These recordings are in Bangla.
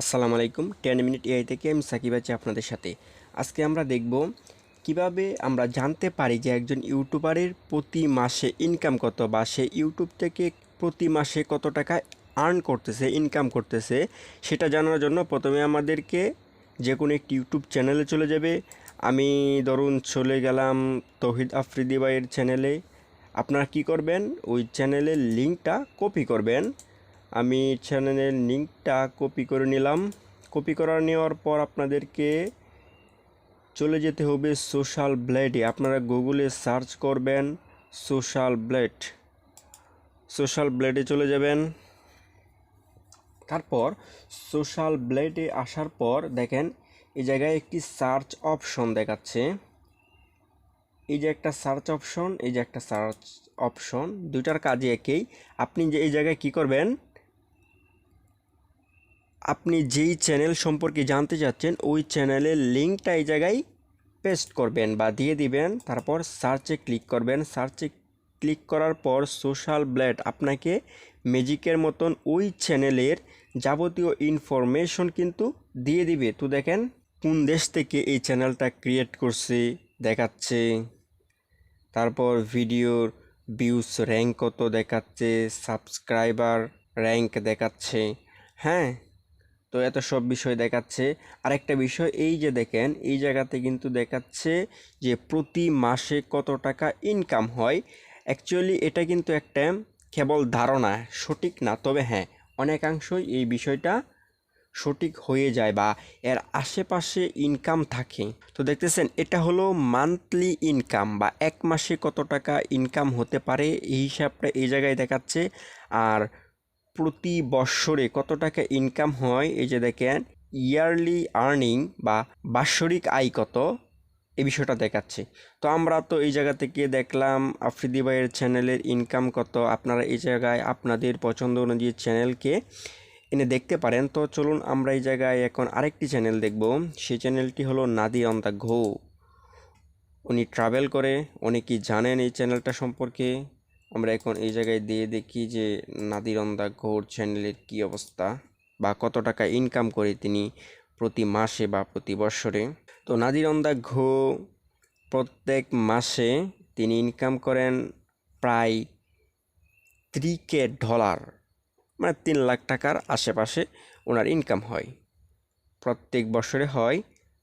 আসসালামু আলাইকুম, টেন মিনিট এআই থেকে আমি সাকিব আছি আপনাদের সাথে। আজকে আমরা দেখব কীভাবে আমরা জানতে পারি যে একজন ইউটিউবারের প্রতি মাসে ইনকাম কত বা সে ইউটিউব থেকে প্রতি মাসে কত টাকা আর্ন করতেছে ইনকাম করতেছে, সেটা জানার জন্য প্রথমে আমাদেরকে যে কোনো একটি ইউটিউব চ্যানেলে চলে যাবে। আমি ধরুন চলে গেলাম তহিদ আফ্রিদি ভাইয়ের চ্যানেলে। আপনারা কি করবেন? ওই চ্যানেলের লিঙ্কটা কপি করবেন। আমি চ্যানেলের লিঙ্কটা কপি করে নিলাম। কপি করা নেওয়ার পর আপনাদেরকে চলে যেতে হবে সোশ্যাল ব্লেডে। আপনারা গুগলে সার্চ করবেন সোশ্যাল ব্লেড। সোশ্যাল ব্লেডে চলে যাবেন। তারপর সোশ্যাল ব্লেডে আসার পর দেখেন, এই জায়গায় একটি সার্চ অপশন দেখাচ্ছে। এই যে একটা সার্চ অপশন, এই যে একটা সার্চ অপশন, দুইটার কাজে একই। আপনি যে এই জায়গায় কি করবেন আপনি যেই চ্যানেল সম্পর্কে জানতে চাচ্ছেন, ওই চ্যানেলের লিঙ্কটা এই জায়গায় পেস্ট করবেন বা দিয়ে দিবেন। তারপর সার্চে ক্লিক করবেন। সার্চে ক্লিক করার পর সোশ্যাল ব্লেড আপনাকে ম্যাজিকের মতন ওই চ্যানেলের যাবতীয় ইনফরমেশন কিন্তু দিয়ে দিবে। তো দেখেন, কোন দেশ থেকে এই চ্যানেলটা ক্রিয়েট করছে, দেখাচ্ছে। তারপর ভিডিওর ভিউস র্যাঙ্ক কত দেখাচ্ছে সাবস্ক্রাইবার র্যাঙ্ক দেখাচ্ছে। হ্যাঁ তো এত সব বিষয় দেখাচ্ছে। আরেকটা বিষয়, এই যে দেখেন, এই জায়গাতে কিন্তু দেখাচ্ছে যে প্রতি মাসে কত টাকা ইনকাম হয়। অ্যাকচুয়ালি এটা কিন্তু একটা কেবল ধারণা, সঠিক না। তবে হ্যাঁ অনেকাংশই এই বিষয়টা সঠিক হয়ে যায় বা এর আশেপাশে ইনকাম থাকে। তো দেখতেছেন, এটা হলো মান্থলি ইনকাম বা এক মাসে কত টাকা ইনকাম হতে পারে, এই হিসাবটা এই জায়গায় দেখাচ্ছে। আর প্রতি বৎসরে কত টাকা ইনকাম হয়? এই যে দেখেন ইয়ারলি আর্নিং বা বাৎসরিক আয় কত? এই বিষয়টা দেখাচ্ছে। তো আমরা তো এই জায়গা থেকে দেখলাম, আফ্রিদি ভাইয়ের চ্যানেলের ইনকাম কত? আপনারা এই জায়গায় আপনাদের পছন্দ অনুযায়ী চ্যানেলকে এনে দেখতে পারেন। তো চলুন আমরা এই জায়গায় এখন আরেকটি চ্যানেল দেখব। সেই চ্যানেলটি হলো নাদি অন দ্য ঘো। উনি ট্রাভেল করে, উনি কি জানেন এই চ্যানেলটা সম্পর্কে? আমরা এখন এই জায়গায় দিয়ে দেখি যে নাদির অন দ্য ঘোর চ্যানেলের কী অবস্থা বা কত টাকা ইনকাম করে তিনি প্রতি মাসে বা প্রতি বছরে। তো নাদির অন দ্য ঘো প্রত্যেক মাসে তিনি ইনকাম করেন প্রায় থ্রি কে ডলার মানে তিন লাখ টাকার আশেপাশে ওনার ইনকাম হয়। প্রত্যেক বছরে হয়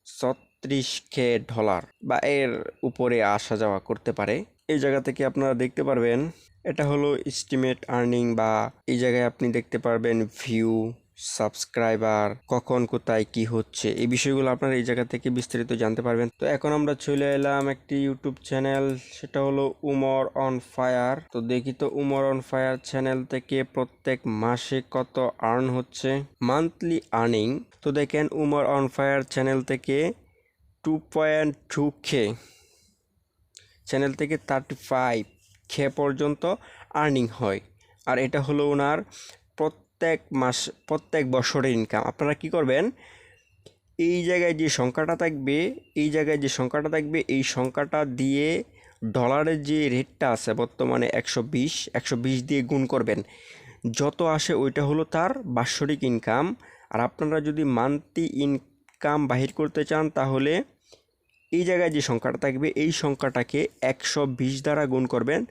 ছত্রিশ কে ডলার বা এর উপরে আসা যাওয়া করতে পারে। এই জায়গা থেকে আপনারা দেখতে পারবেন, এটা হলো এস্টিমেট আর্নিং বা এই জায়গায় আপনি দেখতে পারবেন ভিউ সাবস্ক্রাইবার কখন, কোথায়, কি হচ্ছে। এই বিষয়গুলো আপনারা এই জায়গা থেকে বিস্তারিত জানতে পারবেন। তো এখন আমরা চলে এলাম একটি ইউটিউব চ্যানেল সেটা হলো উমর অন ফায়ার তো দেখি তো উমর অন ফায়ার চ্যানেল থেকে প্রত্যেক মাসে কত আর্ন হচ্ছে। মান্থলি আর্নিং তো দেখেন উমর অন ফায়ার চ্যানেল থেকে two point two K channel থেকে থার্টি ফাইভ খে পর্যন্ত আর্নিং হয়। আর এটা হলো ওনার প্রত্যেক মাস, প্রত্যেক বছরের ইনকাম আপনারা কি করবেন? এই জায়গায় যে সংখ্যাটা থাকবে, এই জায়গায় যে সংখ্যাটা থাকবে, এই সংখ্যাটা দিয়ে ডলারের যে রেটটা আছে বর্তমানে একশো বিশ একশো বিশ দিয়ে গুণ করবেন। যত আসে ওইটা হলো তার বাৎসরিক ইনকাম আর আপনারা যদি মান্থলি ইনকাম বাহির করতে চান তাহলে এই জায়গায় যে সংখ্যাটা থাকবে, এই সংখ্যাটাকে একশো বিশ দ্বারা গুণ করবেন।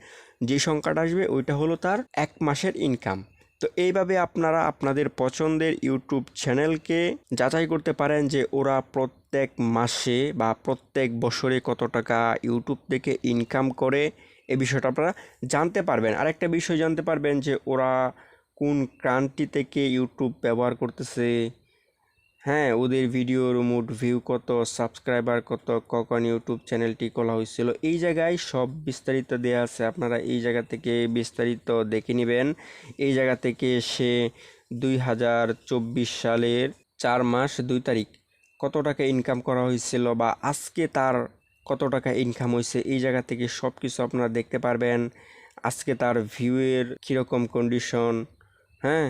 যে সংখ্যাটা আসবে, ওইটা হলো তার এক মাসের ইনকাম তো এইভাবে আপনারা আপনাদের পছন্দের ইউটিউব চ্যানেলকে যাচাই করতে পারেন যে ওরা প্রত্যেক মাসে বা প্রত্যেক বছরে কত টাকা ইউটিউব থেকে ইনকাম করে। এ বিষয়টা আপনারা জানতে পারবেন। আরেকটা বিষয় জানতে পারবেন যে ওরা কোন ক্রান্তি থেকে ইউটিউব ব্যবহার করতেছে হ্যাঁ ওদের ভিডিওর মোট ভিউ কত সাবস্ক্রাইবার কত, কখন ইউটিউব চ্যানেলটি খোলা হয়েছিল, এই জায়গায় সব বিস্তারিত দেওয়া আছে। আপনারা এই জায়গা থেকে বিস্তারিত দেখে নেবেন। এই জায়গা থেকে সে দুই হাজার চব্বিশ সালের চার মাস দুই তারিখ কত টাকা ইনকাম করা হয়েছিল বা আজকে তার কত টাকা ইনকাম হয়েছে, এই জায়গা থেকে সব কিছু আপনারা দেখতে পারবেন। আজকে তার ভিউয়ের কীরকম কন্ডিশন হ্যাঁ?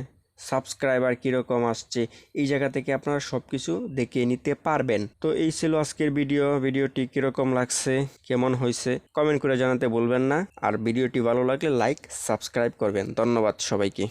সাবস্ক্রাইবার কীরকম আসছে, এই জায়গা থেকে আপনারা সব কিছু দেখে নিতে পারবেন। তো এই ছিল আজকের ভিডিও, ভিডিওটি কীরকম লাগছে, কেমন হয়েছে কমেন্ট করে জানাতে বলবেন না। আর ভিডিওটি ভালো লাগলে লাইক সাবস্ক্রাইব করবেন। ধন্যবাদ সবাইকে।